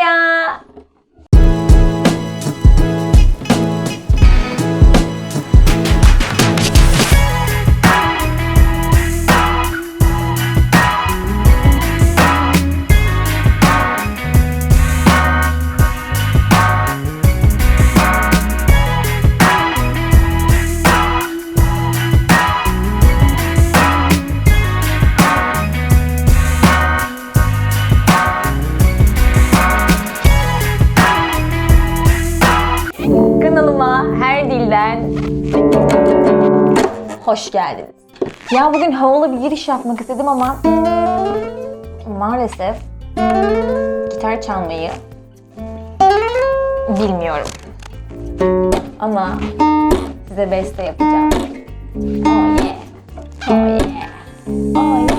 Hola. Kanalıma hoş geldiniz. Ya bugün havalı bir giriş yapmak istedim ama maalesef gitar çalmayı bilmiyorum. Ama size beste yapacağım. Oh yeah. Oh yeah. Oh yeah.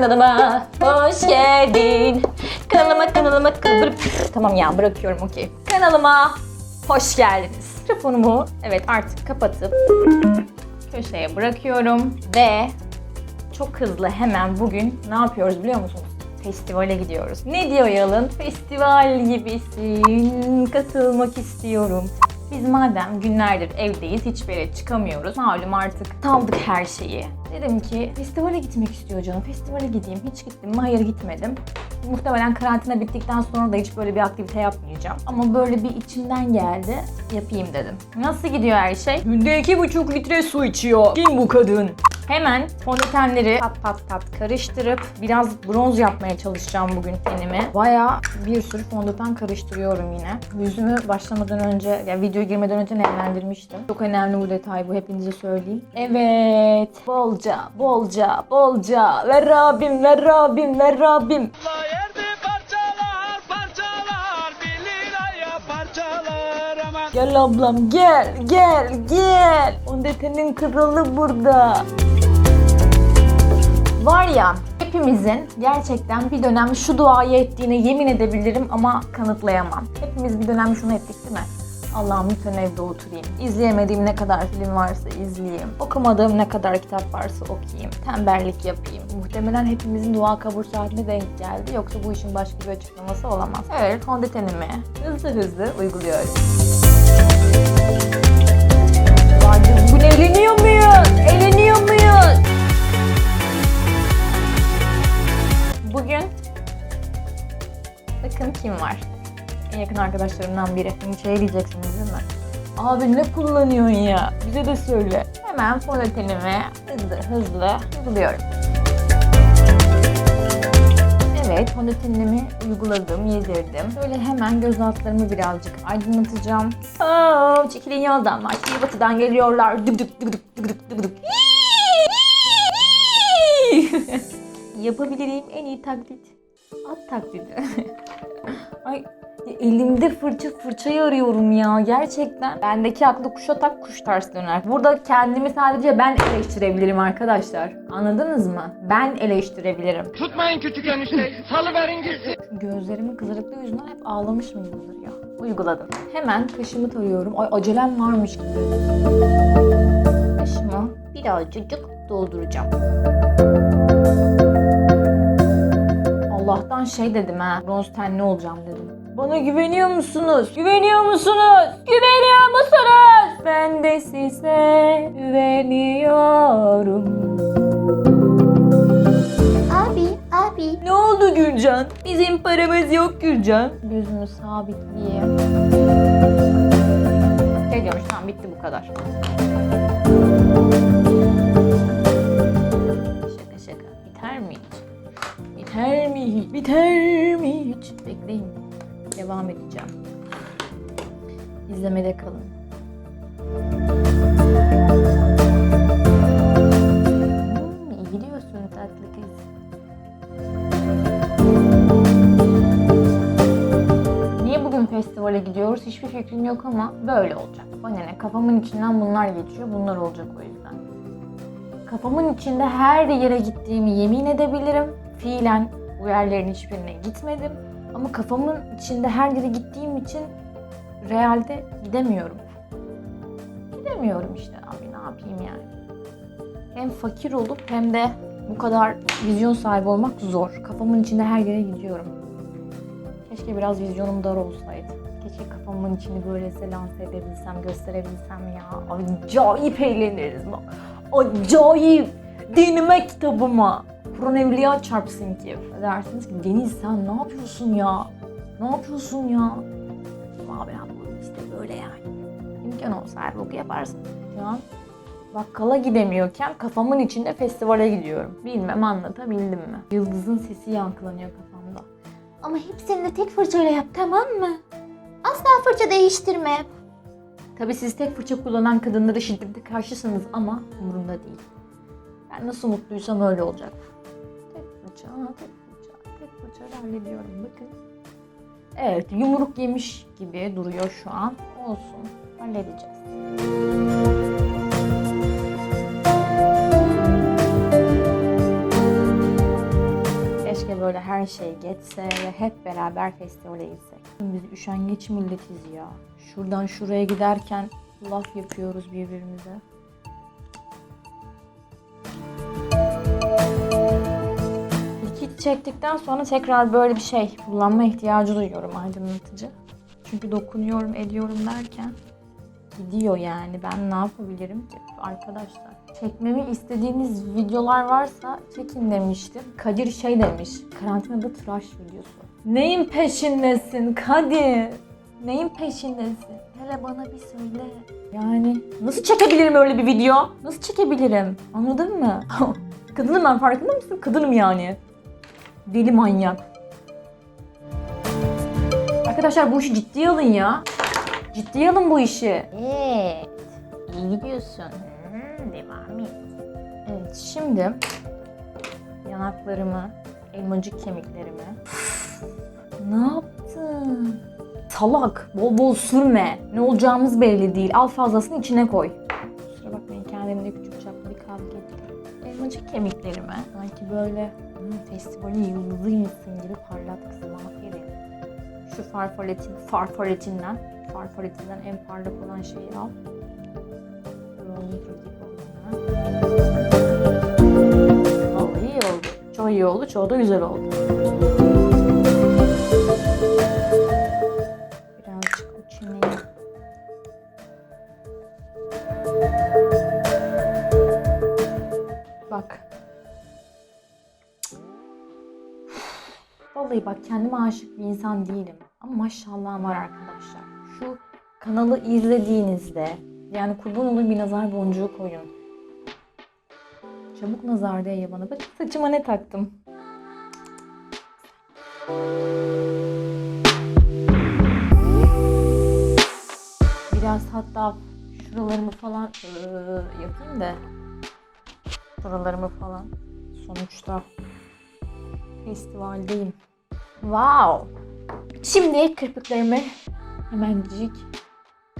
Kanalıma, hoş geldin. Kanalıma, kanalıma, kanalıma. Tamam ya bırakıyorum okey. Kanalıma hoş geldiniz. Telefonumu evet artık kapatıp köşeye bırakıyorum ve çok hızlı hemen bugün ne yapıyoruz biliyor musunuz? Festivale gidiyoruz. Ne diyor Yalın? Festival gibisin, katılmak istiyorum. Biz madem günlerdir evdeyiz, hiçbir yere çıkamıyoruz. Malum artık saldık her şeyi. Dedim ki festivale gitmek istiyor canım. Festivale gideyim. Hiç gittim mi? Hayır gitmedim. Muhtemelen karantina bittikten sonra da hiç böyle bir aktivite yapmayacağım. Ama böyle bir içimden geldi. Yapayım dedim. Nasıl gidiyor her şey? Günde iki buçuk litre su içiyor. Kim bu kadın? Hemen fondötenleri pat pat pat karıştırıp biraz bronz yapmaya çalışacağım bugün tenime. Baya bir sürü fondöten karıştırıyorum yine. Yüzümü başlamadan önce, yani videoya girmeden önce nemlendirmiştim. Çok önemli bu detay bu hepinize söyleyeyim. Evet. Bolca, bolca, bolca. Ver Rabbim, ver Rabbim, ver Rabbim. Gel ablam gel gel gel. Fondötenin kralı burada. Var ya hepimizin gerçekten bir dönem şu duayı ettiğine yemin edebilirim ama kanıtlayamam. Hepimiz bir dönem şunu ettik değil mi? Allah'ım lütfen evde oturayım. İzleyemediğim ne kadar film varsa izleyeyim. Okumadığım ne kadar kitap varsa okuyayım. Tembellik yapayım. Muhtemelen hepimizin dua kabul saatine denk geldi. Yoksa bu işin başka bir açıklaması olamaz. Evet, fondötenimi hızlı hızlı uyguluyorum. Vay be, bugün eğleniyor muyuz? Eğleniyor Bugün bakın kim var? En yakın arkadaşlarımdan biri. Şimdi şey diyeceksiniz değil mi? Abi ne kullanıyorsun ya? Bize de söyle. Hemen fondötenimi hızlı hızlı uyguluyorum. Evet, fondötenimi uyguladım, yedirdim. Böyle hemen göz altlarımı birazcık aydınlatacağım. Aa, çekilin yoldan var. Şii batıdan geliyorlar. Dık dık dık dık dık dık dık. Yapabileceğim en iyi taklit. At taklidi. Ay elimde fırça fırçayı arıyorum ya gerçekten. Bendeki aklı kuşa tak kuş ters döner. Burada kendimi sadece ben eleştirebilirim arkadaşlar. Anladınız mı? Ben eleştirebilirim. Tutmayın küçük enişteyi salıverin gitsin Gözlerimin kızarıklığı yüzünden hep ağlamış mıyımdır ya? Uyguladım. Hemen kaşımı tarıyorum. Ay acelem varmış gibi. Kaşımı birazcık dolduracağım. Allah'tan şey dedim ha. Bronz tenli olacağım dedim. Bana güveniyor musunuz? Güveniyor musunuz? Güveniyor musunuz? Ben de size güveniyorum. Abi, abi. Ne oldu Gülcan? Bizim paramız yok Gülcan. Gözümü sabitleyeyim. Ne diyormuş tamam bitti bu kadar. Şaka şaka. Biter mi hiç? Biter mi? Biter mi hiç? Bekleyin. Devam edeceğim. İzlemede kalın. Hmm, gidiyorsun tatlı kız. Niye bugün festivale gidiyoruz hiçbir fikrim yok ama böyle olacak. Bana ne kafamın içinden bunlar geçiyor bunlar olacak o yüzden. Kafamın içinde her yere gittiğimi yemin edebilirim. Fiilen bu yerlerin hiçbirine gitmedim. Ama kafamın içinde her yere gittiğim için realde gidemiyorum. Gidemiyorum işte abi ne yapayım yani. Hem fakir olup hem de bu kadar vizyon sahibi olmak zor. Kafamın içinde her yere gidiyorum. Keşke biraz vizyonum dar olsaydı. Keşke kafamın içini böylese lanse edebilsem, gösterebilsem ya. Acayip eğleniriz. Acayip. Dinime kitabıma. Kur'an Evliya çarpsın ki. Dersiniz ki Deniz sen ne yapıyorsun ya? Ne yapıyorsun ya? Abi yapmam işte böyle yani. İmkan olsa her boku yaparsın. Şu an bakkala gidemiyorken kafamın içinde festivale gidiyorum. Bilmem anlatabildim mi? Yıldızın sesi yankılanıyor kafamda. Ama hepsini de tek fırçayla yap tamam mı? Asla fırça değiştirme. Tabii siz tek fırça kullanan kadınlara şiddete karşısınız ama umurumda değil. Ben nasıl mutluysam öyle olacak. Fırça, tek fırça, tek fırça hallediyorum bakın. Evet yumruk yemiş gibi duruyor şu an. Olsun halledeceğiz. Keşke böyle her şey geçse ve hep beraber festivale gitsek. Biz üşengeç milletiz ya. Şuradan şuraya giderken laf yapıyoruz birbirimize. Çektikten sonra tekrar böyle bir şey kullanma ihtiyacı duyuyorum aydınlatıcı. Çünkü dokunuyorum, ediyorum derken gidiyor yani. Ben ne yapabilirim ki arkadaşlar? Çekmemi istediğiniz videolar varsa çekin demiştim. Kadir şey demiş, karantinada tıraş videosu. Neyin peşindesin Kadir? Neyin peşindesin? Hele bana bir söyle. Yani nasıl çekebilirim öyle bir video? Nasıl çekebilirim? Anladın mı? Kadınım ben farkında mısın? Kadınım yani. Deli manyak. Arkadaşlar bu işi ciddiye alın ya. Ciddiye alın bu işi. Evet. İyi gidiyorsun. devam et. Evet şimdi yanaklarımı, elmacık kemiklerimi. ne yaptın? Salak. Bol bol sürme. Ne olacağımız belli değil. Al fazlasını içine koy. Kusura bakmayın kendimde küçük çaplı bir kavga ettim. Elmacık kemiklerimi sanki böyle hmm, festivalin yıldızıymışsın gibi parlat kızım aferin. Şu farfaletin, farfaretinden, farfaretinden en parlak olan şeyi al. Vallahi iyi oldu. Çok iyi oldu, çoğu da güzel oldu. Vallahi bak kendime aşık bir insan değilim. Ama maşallah var arkadaşlar. Şu kanalı izlediğinizde yani kurban olun bir nazar boncuğu koyun. Çabuk nazar değiyor bana. Bak saçıma ne taktım. Biraz hatta şuralarımı falan yapayım da şuralarımı falan. Sonuçta festivaldeyim. Wow. Şimdi kırpıklarımı hemencik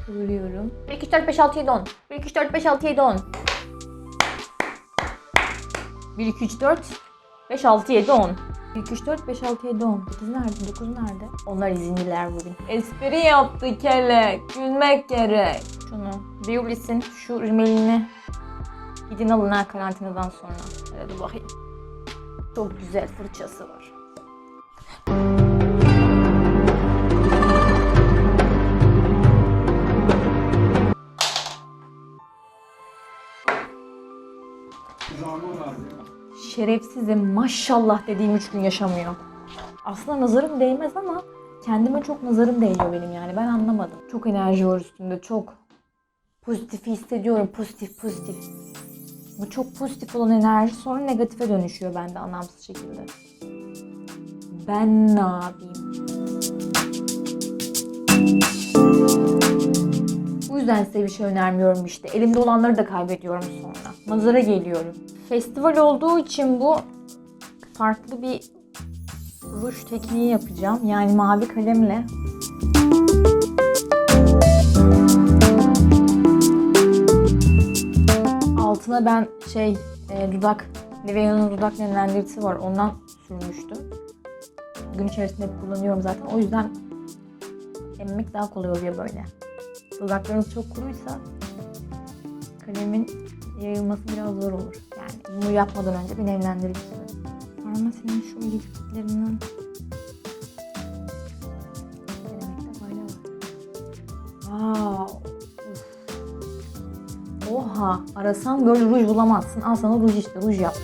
kıvırıyorum. 1, 2, 3, 4, 5, 6, 7, 10. 1, 2, 3, 4, 5, 6, 7, 10. 1, 2, 3, 4, 5, 6, 7, 10. 1, 2, 3, 4, 5, 6, 7, 10. 8 nerede? 9 nerede? Onlar izinliler bugün. Espri yaptı kelek. Gülmek gerek. Şunu. Beulis'in şu rimelini gidin alın ha karantinadan sonra. Hadi bakayım. Çok güzel fırçası var. Şerefsizim maşallah dediğim üç gün yaşamıyor. Aslında nazarım değmez ama kendime çok nazarım değiyor benim yani ben anlamadım. Çok enerji var üstümde çok. Pozitif hissediyorum pozitif pozitif. Bu çok pozitif olan enerji sonra negatife dönüşüyor bende anlamsız şekilde. Ben ne yapayım? Bu yüzden size bir şey önermiyorum işte. Elimde olanları da kaybediyorum sonra. Nazara geliyorum. Festival olduğu için bu farklı bir ruj tekniği yapacağım. Yani mavi kalemle altına ben şey e, dudak, Nivea'nın dudak nemlendiricisi var. Ondan sürmüştüm. Gün içerisinde kullanıyorum zaten. O yüzden emmek daha kolay oluyor böyle. Dudaklarınız çok kuruysa kalemin yayılması biraz zor olur. Yani bunu yapmadan önce bir nemlendirici sürün. Farmasinin şu liftlerinden denemekte fayda var. Wow. Uf. Oha arasan böyle ruj bulamazsın. Al sana ruj işte ruj yap.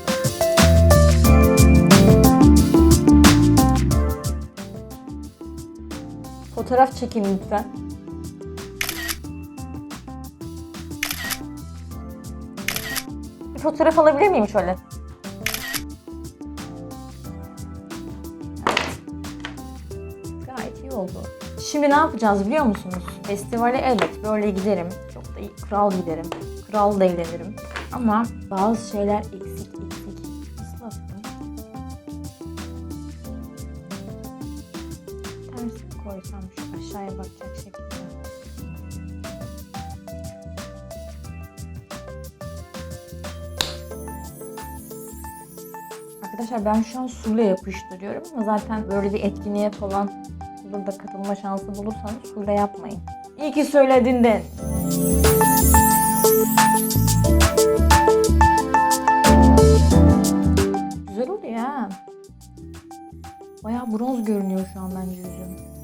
Fotoğraf çekin lütfen. Bir fotoğraf alabilir miyim şöyle? Gayet iyi oldu. Şimdi ne yapacağız biliyor musunuz? Festivale evet böyle giderim. Çok da iyi, kral giderim. Kral da eğlenirim. Ama bazı şeyler eksik eksik. Islattım. Tersini koysam şu aşağıya bakacak şekilde. Arkadaşlar ben şu an suyla yapıştırıyorum ama zaten böyle bir etkinliğe falan burada katılma şansı bulursanız suyla yapmayın. İyi ki söyledin de. Güzel oluyor ha. Bayağı bronz görünüyor şu an bence yüzüm.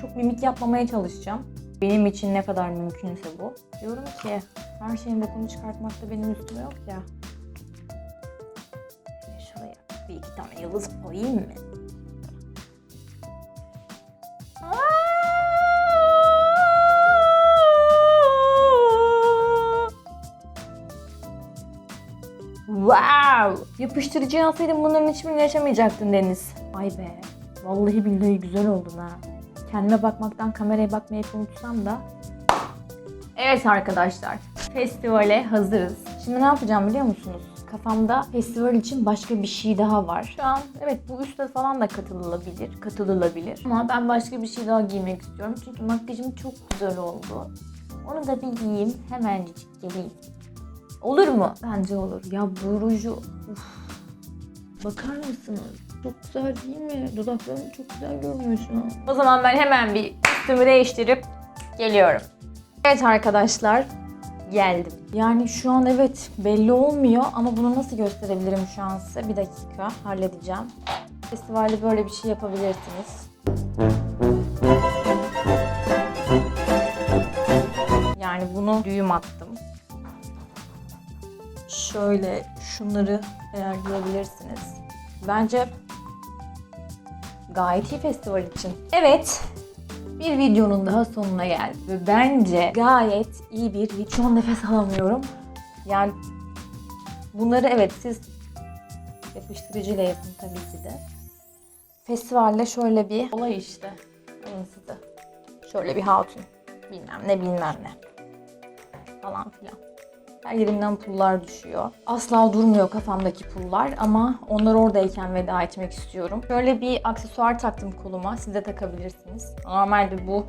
Çok mimik yapmamaya çalışacağım. Benim için ne kadar mümkünse bu. Diyorum ki her şeyin bokunu çıkartmakta benim üstüme yok ya. Şuraya bir iki tane yıldız koyayım mı? Wow! Yapıştırıcı alsaydın bunların hiçbirini yaşamayacaktın Deniz. Ay be. Vallahi billahi güzel oldun ha. Kendime bakmaktan kameraya bakmayı unutsam da. Evet arkadaşlar. Festivale hazırız. Şimdi ne yapacağım biliyor musunuz? Kafamda festival için başka bir şey daha var. Şu an evet bu üstte falan da katılılabilir. Katılılabilir. Ama ben başka bir şey daha giymek istiyorum. Çünkü makyajım çok güzel oldu. Onu da bir giyeyim. Hemencik geleyim. Olur mu? Bence olur. Ya bu ruju... Uf. Bakar mısınız? Çok güzel değil mi? Dudaklarım çok güzel görünüyor şu an. O zaman ben hemen bir üstümü değiştirip geliyorum. Evet arkadaşlar. Geldim. Yani şu an evet belli olmuyor ama bunu nasıl gösterebilirim şu an size? Bir dakika halledeceğim. Festivalde böyle bir şey yapabilirsiniz. Yani bunu düğüm attım. Şöyle şunları ayarlayabilirsiniz. Bence gayet iyi festival için. Evet, bir videonun daha sonuna geldik ve bence gayet iyi bir video. Şu an nefes alamıyorum. Yani bunları evet siz yapıştırıcıyla yapın tabii ki de. Festivalde şöyle bir olay işte. Size. Şöyle bir hatun. Bilmem ne bilmem ne. Falan filan. Her yerimden pullar düşüyor. Asla durmuyor kafamdaki pullar ama onlar oradayken veda etmek istiyorum. Şöyle bir aksesuar taktım koluma. Siz de takabilirsiniz. Normalde bu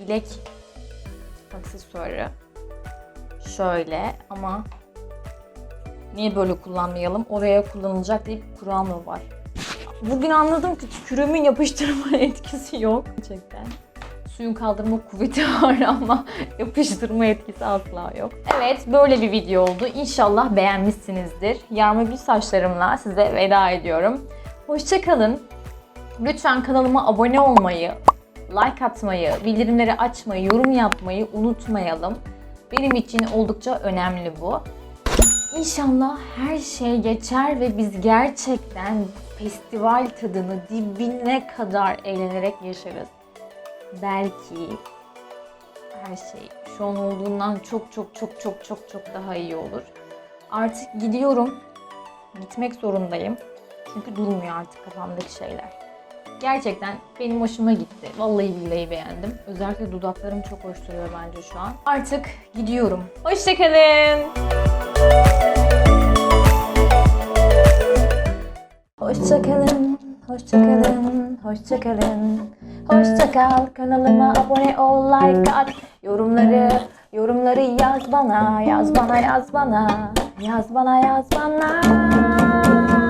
bilek aksesuarı. Şöyle ama niye böyle kullanmayalım? Oraya kullanılacak diye bir kural mı var? Bugün anladım ki tükürüğümün yapıştırma etkisi yok. Gerçekten suyun kaldırma kuvveti var ama yapıştırma etkisi asla yok. Evet böyle bir video oldu. İnşallah beğenmişsinizdir. Gül saçlarımla size veda ediyorum. Hoşçakalın. Lütfen kanalıma abone olmayı, like atmayı, bildirimleri açmayı, yorum yapmayı unutmayalım. Benim için oldukça önemli bu. İnşallah her şey geçer ve biz gerçekten festival tadını dibine kadar eğlenerek yaşarız belki her şey şu an olduğundan çok çok çok çok çok çok daha iyi olur. Artık gidiyorum. Gitmek zorundayım. Çünkü durmuyor artık kafamdaki şeyler. Gerçekten benim hoşuma gitti. Vallahi billahi beğendim. Özellikle dudaklarım çok hoş duruyor bence şu an. Artık gidiyorum. Hoşçakalın. Hoşçakalın, hoşçakalın, hoşçakalın. Hoşçakal, kanalıma abone ol, like at, yorumları Yorumları yaz bana, yaz bana, yaz bana. Yaz bana, yaz bana. Hoşça